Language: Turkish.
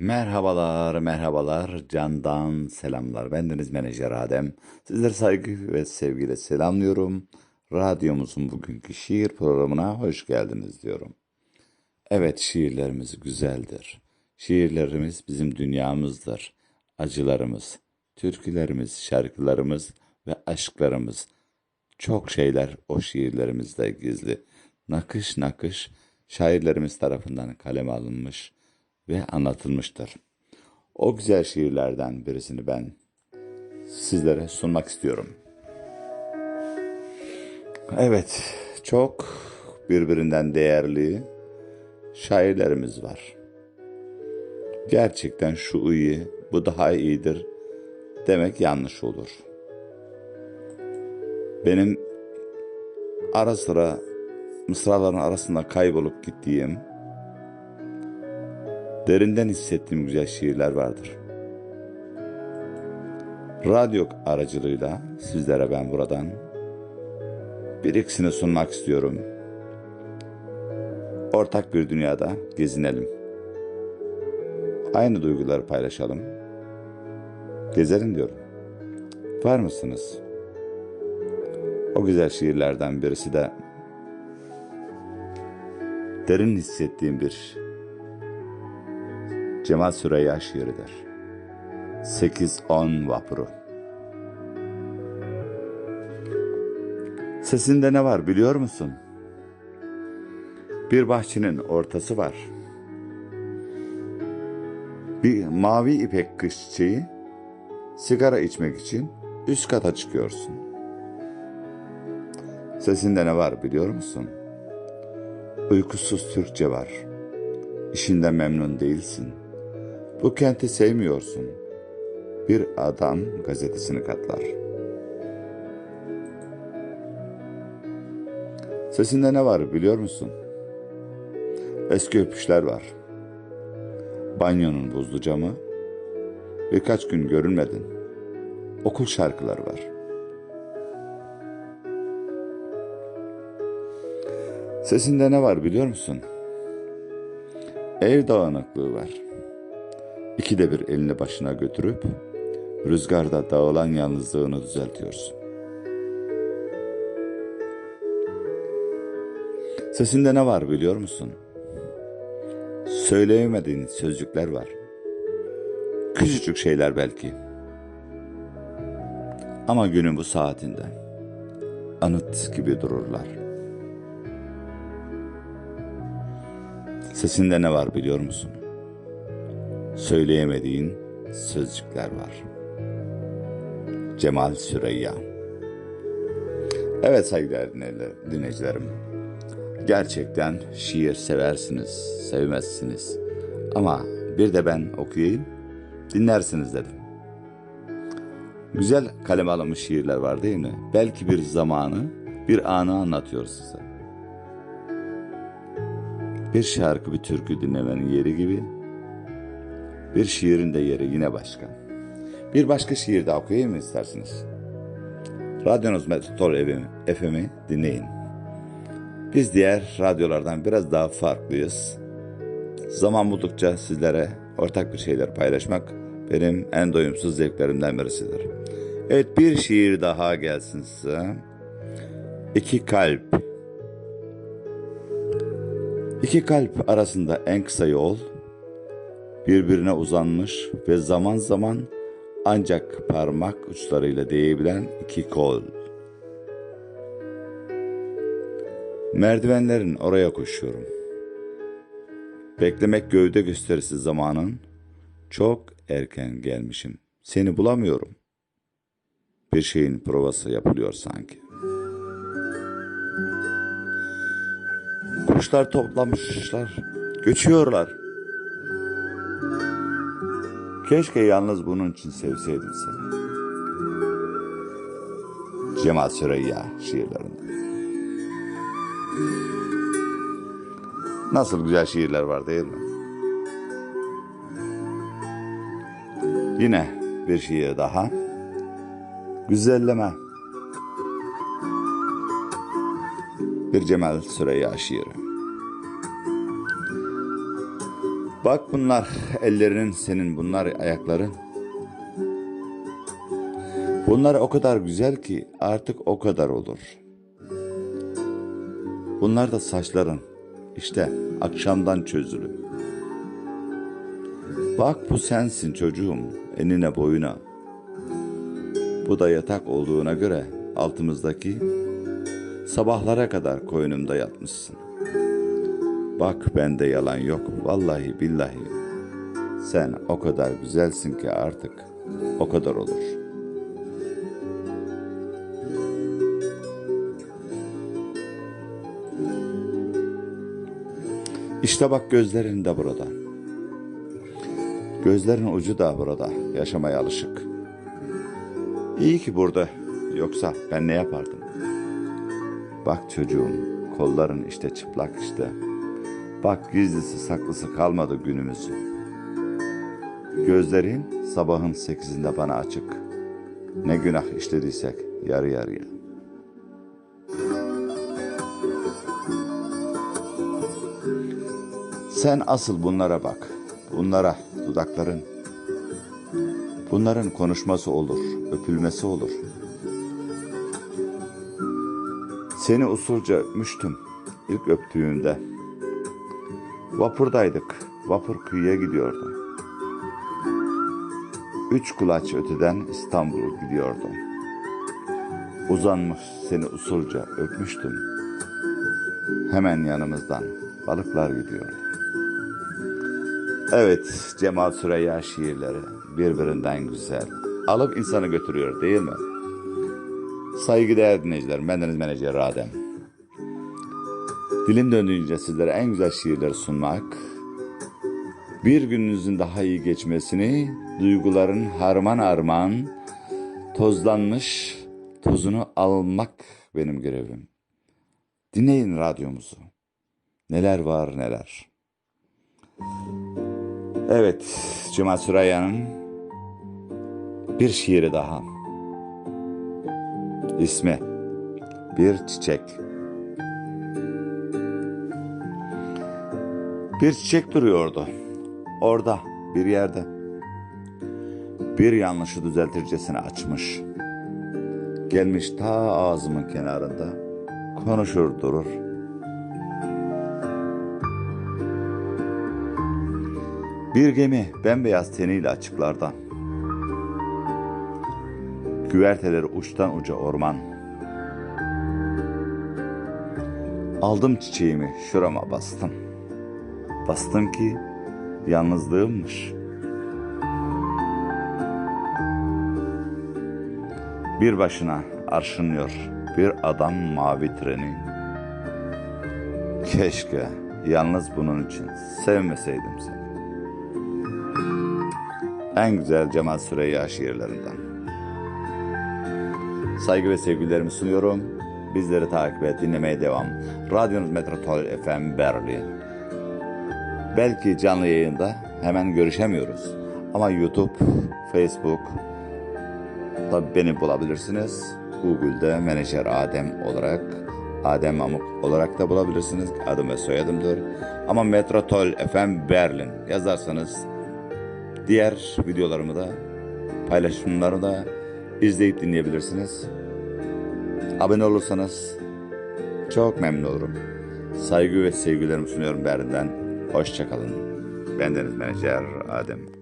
Merhabalar, merhabalar, candan selamlar. Bendeniz Menajer Adem. Sizleri saygı ve sevgiyle selamlıyorum. Radyomuzun bugünkü şiir programına hoş geldiniz diyorum. Evet, şiirlerimiz güzeldir. Şiirlerimiz bizim dünyamızdır. Acılarımız, türkülerimiz, şarkılarımız ve aşklarımız. Çok şeyler o şiirlerimizde gizli. Nakış nakış şairlerimiz tarafından kaleme alınmış ve anlatılmıştır. O güzel şiirlerden birisini ben sizlere sunmak istiyorum. Evet, çok birbirinden değerli şairlerimiz var. Gerçekten şu iyi, bu daha iyidir demek yanlış olur. Benim ara sıra mısraların arasında kaybolup gittiğim, derinden hissettiğim güzel şiirler vardır. Radyo aracılığıyla sizlere ben buradan bir ikisini sunmak istiyorum. Ortak bir dünyada gezinelim. Aynı duyguları paylaşalım. Gezelim diyorum. Var mısınız? O güzel şiirlerden birisi de derin hissettiğim bir Cemal Süreyya şiiridir. 8-10 vapuru. Sesinde ne var biliyor musun? Bir bahçenin ortası var. Bir mavi ipek kış çiçeği sigara içmek için üst kata çıkıyorsun. Sesinde ne var biliyor musun? Uykusuz Türkçe var. İşinden memnun değilsin. Bu kenti sevmiyorsun. Bir adam gazetesini katlar. Sesinde ne var biliyor musun? Eski öpüşler var. Banyonun buzlu camı. Birkaç gün görünmedin. Okul şarkıları var. Sesinde ne var biliyor musun? Ev dağınıklığı var. İkide bir elini başına götürüp rüzgarda dağılan yalnızlığını düzeltiyorsun. Sesinde ne var biliyor musun? Söyleyemediğin sözcükler var. Küçücük şeyler belki. Ama günün bu saatinde anıt gibi dururlar. Sesinde ne var biliyor musun? Söyleyemediğin sözcükler var. Cemal Süreyya Evet saygıdeğer dinle- dinleyicilerim. Gerçekten şiir seversiniz, sevmezsiniz. Ama bir de ben okuyayım, dinlersiniz dedim. Güzel kaleme alınmış şiirler var değil mi? Belki bir zamanı, bir anı anlatıyor size. Bir şarkı, bir türkü dinlemenin yeri gibi, bir şiirin de yeri yine başka. Bir başka şiir daha okuyayım mı isterseniz? Radyonuz Metropol FM- FM'i dinleyin. Biz diğer radyolardan biraz daha farklıyız. Zaman buldukça sizlere ortak bir şeyler paylaşmak benim en doyumsuz zevklerimden birisidir. Evet bir şiir daha gelsin size. İki kalp. İki kalp arasında en kısa yol birbirine uzanmış ve zaman zaman ancak parmak uçlarıyla değebilen iki kol. Merdivenlerin oraya koşuyorum. Beklemek gövde gösterisi zamanın çok erken gelmişim. Seni bulamıyorum. Bir şeyin provası yapılıyor sanki. Kuşlar toplamışlar, göçüyorlar. Keşke yalnız bunun için sevseydim seni. Cemal Süreyya şiirlerinde. Nasıl güzel şiirler var değil mi? Yine bir şiir daha. Güzelleme. Bir Cemal Süreyya şiiri. Bak bunlar ellerinin senin bunlar ayakların. Bunlar o kadar güzel ki artık o kadar olur. Bunlar da saçların. İşte akşamdan çözülü. Bak bu sensin çocuğum enine boyuna. Bu da yatak olduğuna göre altımızdaki sabahlara kadar koynumda yatmışsın. Bak bende yalan yok vallahi billahi. Sen o kadar güzelsin ki artık o kadar olur. İşte bak gözlerin de burada. Gözlerin ucu da burada. Yaşamaya alışık. İyi ki burada. Yoksa ben ne yapardım? Bak çocuğum, kolların işte çıplak işte. Bak gizlisi saklısı kalmadı günümüzün. Gözlerin sabahın sekizinde bana açık. Ne günah işlediysek yarı yarıya. Sen asıl bunlara bak. Bunlara dudakların. Bunların konuşması olur, öpülmesi olur. Seni usulca öpmüştüm ilk öptüğünde. Vapurdaydık. Vapur kıyıya gidiyordu. Üç kulaç öteden İstanbul'a gidiyordum. Uzanmış seni usulca öpmüştüm. Hemen yanımızdan balıklar gidiyordu. Evet, Cemal Süreyya şiirleri birbirinden güzel. Alıp insanı götürüyor değil mi? Saygıdeğer dinleyiciler, bendeniz menajer Adem. Dilim döndüğünce sizlere en güzel şiirleri sunmak, bir gününüzün daha iyi geçmesini, duyguların harman harman, tozlanmış tozunu almak benim görevim. Dinleyin radyomuzu. Neler var neler. Evet, Cemal Süreyya'nın bir şiiri daha. İsmi Bir Çiçek. Bir çiçek duruyordu. Orada, bir yerde. Bir yanlışı düzeltircesine açmış. Gelmiş ta ağzımın kenarında. Konuşur durur. Bir gemi bembeyaz teniyle açıklarda. Güverteleri uçtan uca orman. Aldım çiçeğimi şurama bastım. Bastım ki yalnızlığımmış. Bir başına arşınıyor bir adam mavi treni. Keşke yalnız bunun için sevmeseydim seni. En güzel Cemal Süreyya şiirlerinden. Saygı ve sevgilerimi sunuyorum. Bizleri takip et, dinlemeye devam. Radyonuz Metropol FM Berlin. Belki canlı yayında hemen görüşemiyoruz. Ama YouTube, Facebook, da beni bulabilirsiniz. Google'da menajer Adem olarak, Adem Amuk olarak da bulabilirsiniz. Adım ve soyadımdır. Ama Metropol FM Berlin yazarsanız Diğer videolarımı da paylaşımlarımı da izleyip dinleyebilirsiniz. Abone olursanız çok memnun olurum. Saygı ve sevgilerimi sunuyorum Berlin'den. Hoşçakalın. Bendeniz Menajer Adem.